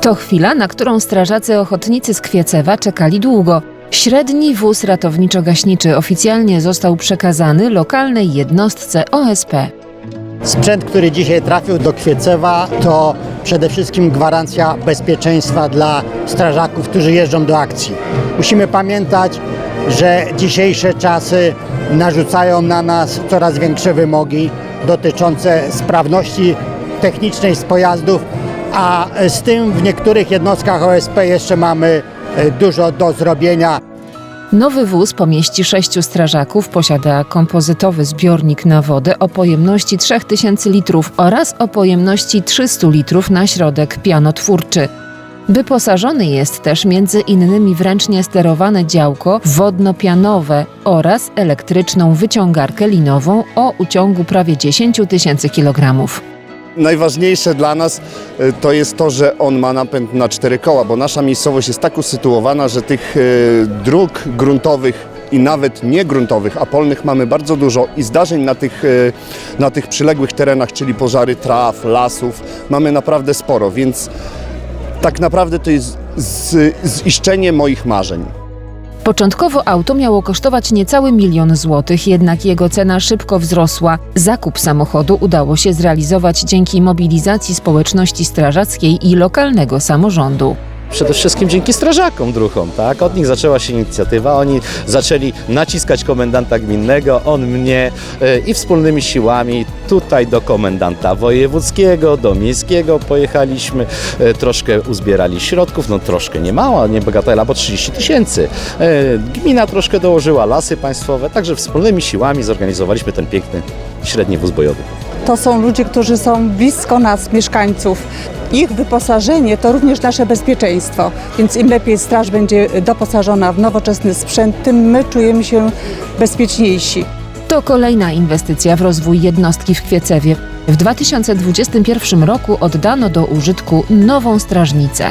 To chwila, na którą strażacy ochotnicy z Kwiecewa czekali długo. Średni wóz ratowniczo-gaśniczy oficjalnie został przekazany lokalnej jednostce OSP. Sprzęt, który dzisiaj trafił do Kwiecewa, to przede wszystkim gwarancja bezpieczeństwa dla strażaków, którzy jeżdżą do akcji. Musimy pamiętać, że dzisiejsze czasy narzucają na nas coraz większe wymogi dotyczące sprawności technicznej z pojazdów, a z tym w niektórych jednostkach OSP jeszcze mamy e, dużo do zrobienia. Nowy wóz pomieści sześciu strażaków, posiada kompozytowy zbiornik na wodę o pojemności 3000 litrów oraz o pojemności 300 litrów na środek pianotwórczy. Wyposażony jest też między innymi w ręcznie sterowane działko wodno-pianowe oraz elektryczną wyciągarkę linową o uciągu prawie 10 tysięcy kilogramów. Najważniejsze dla nas e, to jest to, że on ma napęd na cztery koła, bo nasza miejscowość jest tak usytuowana, że tych e, dróg gruntowych i nawet niegruntowych, a polnych mamy bardzo dużo i zdarzeń na tych, e, na tych przyległych terenach, czyli pożary traw, lasów, mamy naprawdę sporo, więc tak naprawdę to jest ziszczenie moich marzeń. Początkowo auto miało kosztować niecały milion złotych, jednak jego cena szybko wzrosła. Zakup samochodu udało się zrealizować dzięki mobilizacji społeczności strażackiej i lokalnego samorządu. Przede wszystkim dzięki strażakom druhom, tak? Od nich zaczęła się inicjatywa, oni zaczęli naciskać komendanta gminnego, on mnie e, i wspólnymi siłami tutaj do komendanta wojewódzkiego, do miejskiego pojechaliśmy, e, troszkę uzbierali środków, no troszkę nie mała, nie bagatela, bo 30 tysięcy. E, Gmina troszkę dołożyła, lasy państwowe, także wspólnymi siłami zorganizowaliśmy ten piękny średni wóz bojowy. To są ludzie, którzy są blisko nas, mieszkańców. Ich wyposażenie to również nasze bezpieczeństwo, więc im lepiej straż będzie doposażona w nowoczesny sprzęt, tym my czujemy się bezpieczniejsi. To kolejna inwestycja w rozwój jednostki w Kwiecewie. W 2021 roku oddano do użytku nową strażnicę.